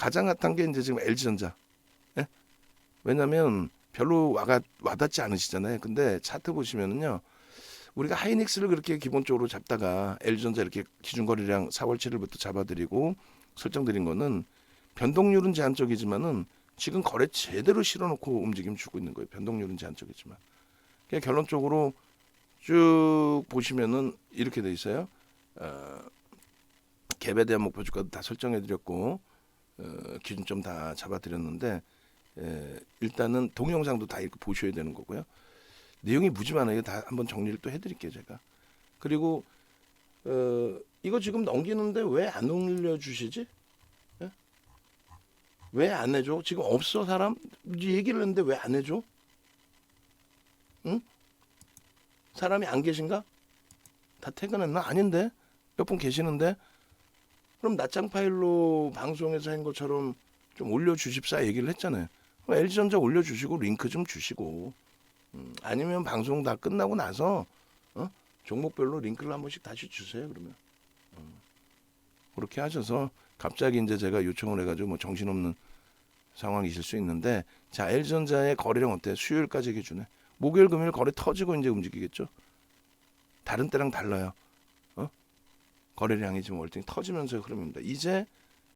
가장 핫한 게 이제 지금 LG전자. 예? 왜냐면 별로 와가 와닿지 않으시잖아요. 근데 차트 보시면은요. 우리가 하이닉스를 그렇게 기본적으로 잡다가 LG전자 이렇게 기준 거래량 4월 7일부터 잡아드리고 설정드린 거는 변동률은 제한적이지만은 지금 거래 제대로 실어놓고 움직임 주고 있는 거예요. 변동률은 제한적이지만. 그냥 결론적으로 쭉 보시면은 이렇게 돼 있어요. 어, 갭에 대한 목표 주가도 다 설정해드렸고 어, 기준점 다 잡아드렸는데 에, 일단은 동영상도 다 이렇게 보셔야 되는 거고요. 내용이 무지 많아요. 다 한번 정리를 또 해드릴게요 제가. 그리고 어, 이거 지금 넘기는데 왜 안 올려주시지? 예? 왜안 해줘? 지금 없어 사람? 얘기를 했는데 왜 안 해줘? 응? 사람이 안 계신가? 다 퇴근했나? 아닌데 몇 분 계시는데 그럼 낮장 파일로 방송에서 한 것처럼 좀 올려주십사 얘기를 했잖아요. LG전자 올려주시고 링크 좀 주시고 음, 아니면 방송 다 끝나고 나서 어? 종목별로 링크를 한 번씩 다시 주세요. 그러면 음, 그렇게 하셔서 갑자기 이제 제가 요청을 해가지고 뭐 정신없는 상황이실 수 있는데 자 LG전자의 거래량 어때? 수요일까지 기준에 목요일 금요일 거래 터지고 이제 움직이겠죠. 다른 때랑 달라요. 어? 거래량이 지금 월등히 터지면서 흐름입니다. 이제